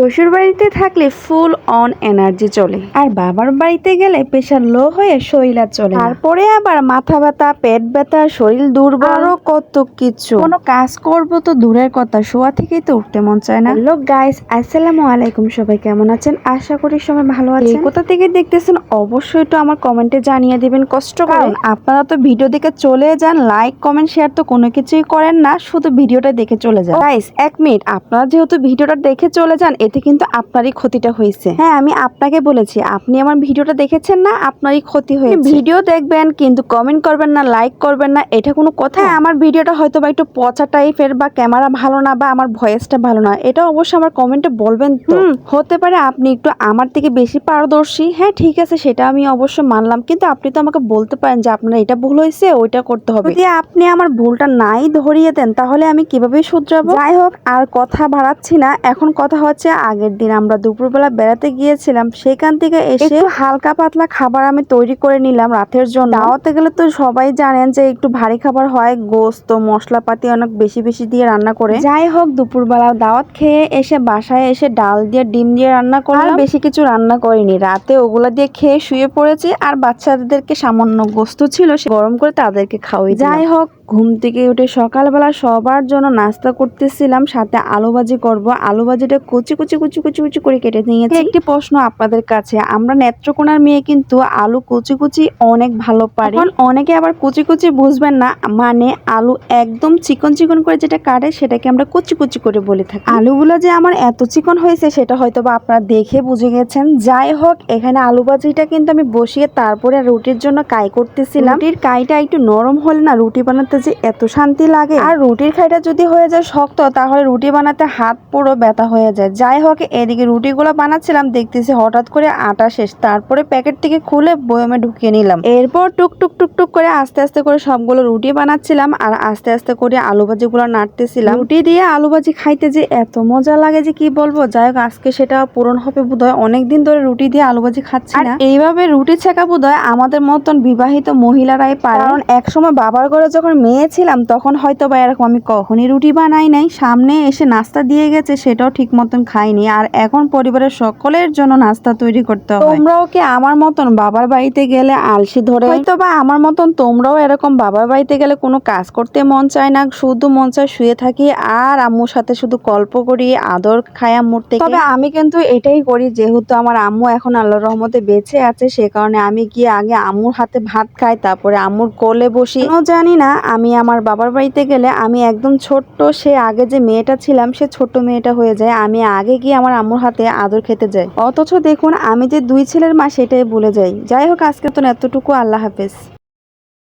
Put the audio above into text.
শ্বশুর বাড়িতে থাকলে ফুল অন এনার্জি চলে। আর বাবার বাড়িতে গেলে প্রেশার লো হয়ে শরীর আর চলে। তারপরে আবার মাথা ব্যথা পেট ব্যথা শরীর দুর্বল। আরও কত কিছু। কোনো কাজ করব তো দূরের কথা শোয়া থেকেই তো উঠতে মন চায় না। হ্যালো গাইস আসসালামু আলাইকুম। সবাই কেমন আছেন? আশা করি সবাই ভালো আছেন। কোথা থেকে দেখতেছেন অবশ্যই তো আমার কমেন্টে জানিয়ে দিবেন কষ্ট কারণ আপনারা তো ভিডিও দেখে চলে যান লাইক কমেন্ট শেয়ার তো কোনো কিছুই করেন না শুধু ভিডিওটা দেখে চলে যান। গাইস এক মিনিট আপনারা যেহেতু ভিডিওটা দেখে চলে যান এতে কিন্তু আপনারই ক্ষতিটা হয়েছে। হ্যাঁ আমি আপনাকে বলেছি আপনি আমার ভিডিওটা দেখেছেন না আপনারই ক্ষতি হয়েছে। ভিডিও দেখবেন কিন্তু কমেন্ট করবেন না লাইক করবেন না এটা কোনো কথা। হ্যাঁ, আমার ভিডিওটা হয়তো বা একটু পচা টাইপের বা ক্যামেরা ভালো না বা আমার ভয়েসটা ভালো না এটা অবশ্যই আমার কমেন্টে বলবেন হতে পারে আপনি একটু আমার থেকে বেশি পারদর্শী হ্যাঁ ঠিক আছে সেটা আমি অবশ্য মানলাম কিন্তু আপনি তো আমাকে বলতে পারেন যে আপনার এটা ভুল হয়েছে ওইটা করতে হবে। যদি আপনি আমার ভুলটা নাই ধরিয়ে দেন তাহলে আমি কীভাবে শুধরাবো? যাই হোক আর কথা বাড়াচ্ছি না এখন কথা হচ্ছে আগের দিন আমরা দুপুরবেলা বেড়াতে গিয়েছিলাম সেখান থেকে এসে হালকা পাতলা খাবার আমি তৈরি করে নিলাম রাতের জন্য। দাওয়াতে গেলে তো সবাই জানেন যে একটু ভারী খাবার হয় গোস্ত মশলাপাতি অনেক বেশি বেশি দিয়ে রান্না করে। যাই হোক দুপুরবেলা দাওয়াত খেয়ে এসে বাসায় এসে ডাল দিয়ে ডিম দিয়ে রান্না করলাম। বেশি কিছু রান্না করিনি। রাতে ওগুলো দিয়ে খেয়ে শুয়ে পড়েছি আর বাচ্চাদেরকে সামান্য গোস্ত ছিল সে গরম করে তাদেরকে খাওয়াই যাই হোক ঘুম থেকে উঠে সকালবেলা সবার জন্য নাস্তা করতেছিলাম সাথে আলু ভাজি করব। আলু ভাজিটা কুচি কুচি কুচি কুচি কুচি করে কেটে নিয়েছি। একটি প্রশ্ন আপনাদের কাছে আমরা নেত্রকোনার মেয়ে কিন্তু আলু কুচি কুচি অনেক ভালো পারি। অনেকে আবার কুচি কুচি বুঝবেন না মানে আলু একদম চিকন চিকন করে যেটা কাটে সেটাকে আমরা কুচি কুচি করে বলে থাকি। আলুগুলো যে আমার এত চিকন হয়েছে সেটা হয়তো বা আপনারা দেখে বুঝে গেছেন। যাই হোক এখানে আলু ভাজিটা কিন্তু আমি বসিয়ে তারপরে রুটির জন্য কাই করতেছিলাম। রুটির কাইটা একটু নরম হলে না রুটি বানাতে যে এত শান্তি লাগে। আর রুটির খাইটা যদি হয়ে যায় শক্ত তাহলে রুটি বানাতে হাত পুরো ব্যথা হয়ে যায়। যাই হোক এদিকে রুটিগুলো বানাচ্ছিলাম দেখতেছি হঠাৎ করে আটা শেষ। তারপরে প্যাকেট থেকে খুলে বয়মে ঢুকিয়ে নিলাম। এরপর টুক টুক টুক টুক করে আস্তে আস্তে করে সবগুলো রুটি বানাচ্ছিলাম আর আস্তে আস্তে করে আলু ভাজিগুলো নাড়তেছিলাম। রুটি দিয়ে আলু ভাজি খাইতে যে এত মজা লাগে যে কি বলব? যাই হোক আজকে সেটা পূরণ হবে বোধহয়। অনেকদিন ধরে রুটি দিয়ে আলু ভাজি খাচ্ছি না। এইভাবে রুটি ছেঁকা বোধহয় আমাদের মতন বিবাহিত মহিলারাই পারে। কারণ একসময় বাবার ঘরে যখন মেয়ে ছিলাম তখন হয়তো বা এরকম আমি কখনই রুটি বানাই নাই। সামনে এসে নাস্তা দিয়ে গেছে সেটাও ঠিক মতন খাইনি। আর এখন পরিবারের সকলের জন্য নাস্তা তৈরি করতে হয়। তোমরাও কি আমার মতন বাবার বাড়িতে গেলে আলসি ধরে? হয়তো বা আমার মতন তোমরাও এরকম বাবার বাড়িতে গেলে কোনো কাজ করতে মন চায় না শুধু মন চায় শুয়ে থাকি আর আম্মুর সাথে শুধু গল্প করি আদর খাই আম্মুর থেকে। তবে আমি কিন্তু এটাই করি যেহেতু আমার আম্মু এখন আল্লাহর রহমতে বেঁচে আছে সে কারণে আমি গিয়ে আগে আম্মুর হাতে ভাত খাই তারপরে আম্মুর কোলে বসি। জানি না আমি আমার বাবার বাড়িতে গেলে আমি একদম ছোট্ট, সে আগে যে মেয়েটা ছিলাম, সে ছোট্ট মেয়েটা হয়ে যায়। আমি আগে গিয়ে আমার আম্মুর হাতে আদর খেতে যাই। অথচ দেখুন, আমি যে দুই ছেলের মা, সেটাই বলে যাই। যাই হোক আজকে তো এতটুকু। আল্লাহ হাফেজ।